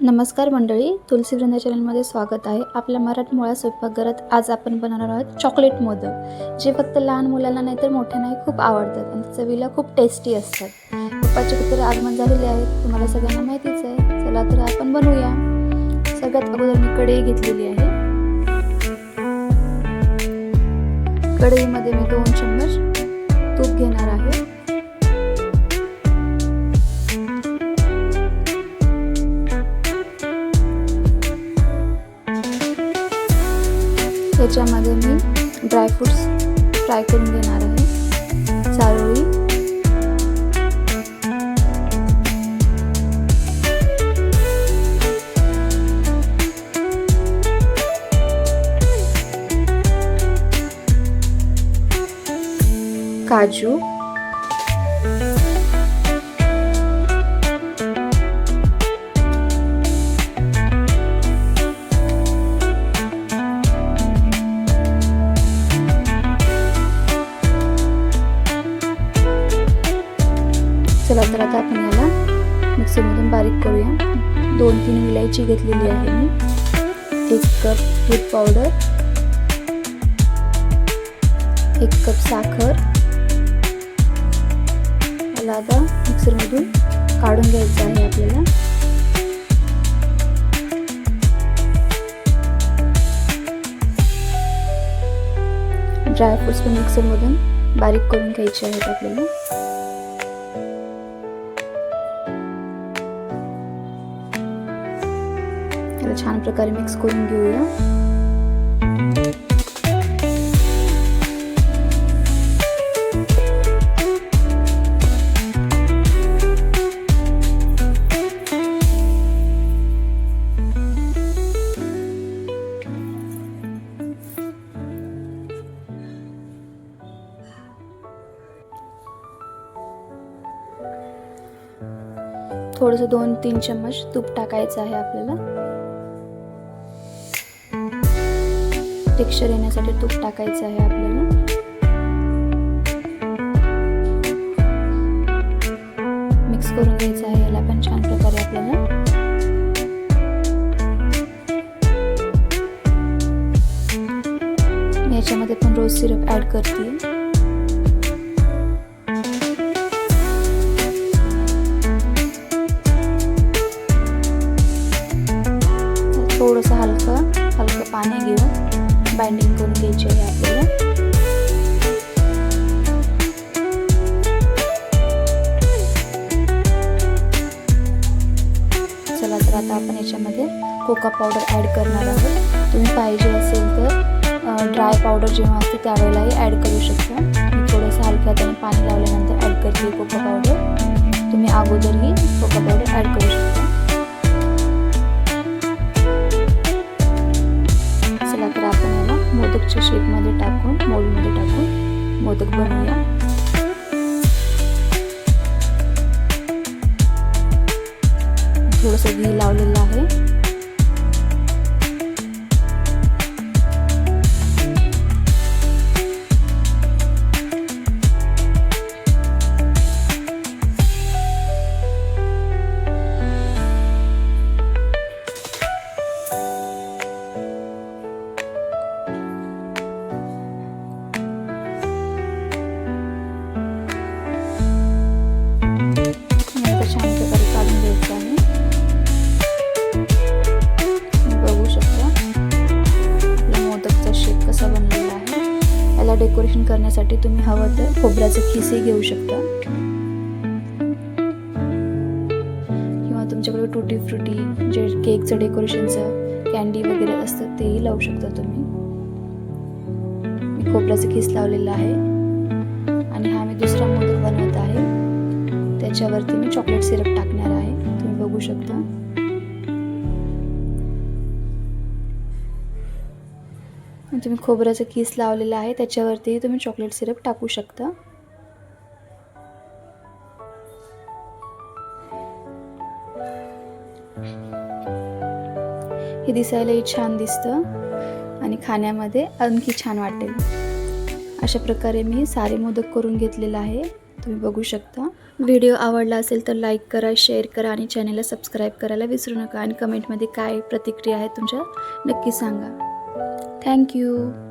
नमस्कार मंडळी तुलसी वृंदा चॅनलमध्ये स्वागत आहे. आपल्या मराठी मुळा स्वयंपाकघरात आज आपण बनवणार आहोत चॉकलेट मोदक जे फक्त लहान मुलांना नाही तर मोठ्यांनाही खूप आवडतात आणि चवीला खूप टेस्टी असतात. पप्पाचे कुत्र आगमन झालेले आहेत तुम्हाला सगळ्यांना माहितीच आहे. चला तर आपण बनवूया. सगळ्यात अगोदर मी कढई घेतलेली आहे. कढईमध्ये मी दोन चम्मच तूप घेणार आहे. त्याच्यामध्ये मी ड्रायफ्रूट्स फ्राय करून घेणार आहे. चारोळी काजू. चला तर आता आपण याला मिक्सरमधून बारीक करूया. दोन तीन विलायची घेतलेली आहे मी. एक कप दूध पावडर. एक कप साखर. याला आता मिक्सरमधून काढून घ्यायचं आहे आपल्याला. ड्रायफ्रुट्स पण मिक्सरमधून बारीक करून घ्यायचे आहेत आपल्याला. याला छान प्रकारे मिक्स करून घेऊया. थोडंसं दोन तीन चम्मच तूप टाकायचं आहे आपल्याला. टेक्स्चर येण्यासाठी तूप टाकायचं आहे आपल्याला. मिक्स करून घ्यायचं आहे याला पण छान प्रकारे आपल्याला. याच्यामध्ये पण रोज सिरप ॲड करते. थोडंसं हलकं हलकं पाणी घेऊन बाइंडिंग करून घ्यायची आहे आपल्याला. चला तर आता आपण याच्यामध्ये कोका पावडर ॲड करणार आहोत. तुम्ही पाहिजे असेल तर ड्राय पावडर जेव्हा असते त्यावेळेलाही ॲड करू शकता. मी थोडंसं हलक्या त्याने पाणी लावल्यानंतर ॲड करते कोका पावडर. तुम्ही अगोदरही कोका पावडर ॲड करू शकता. मोदकच्या शेपमध्ये टाकून मोलमध्ये टाकून मोदक बनवूया. डेकोरेशन करण्यासाठी तुम्ही हवं तर खोबऱ्याचं खिसही घेऊ शकता. किंवा तुमच्याकडे टुटी फ्रुटी जे केकचं डेकोरेशनचं कॅन्डी वगैरे असतं तेही लावू शकता तुम्ही. मी खोबऱ्याचं खिस लावलेलं आहे. आणि हा मी दुसरा मोदक बनवत आहे. त्याच्यावरती मी चॉकलेट सिरप टाकणार आहे. तुम्ही बघू शकता. तुम्ही खोबऱ्याचं किस लावलेलं आहे त्याच्यावरती तुम्ही चॉकलेट सिरप टाकू शकता. हे दिसायलाही छान दिसतं आणि खाण्यामध्ये आणखी छान वाटेल. अशा प्रकारे मी सारे मोदक करून घेतलेलं आहे तुम्ही बघू शकता. व्हिडिओ आवडला असेल तर लाईक करा शेअर करा आणि चॅनलला सबस्क्राईब करायला विसरू नका. आणि कमेंटमध्ये काय प्रतिक्रिया आहे तुमच्या नक्की सांगा. Thank you.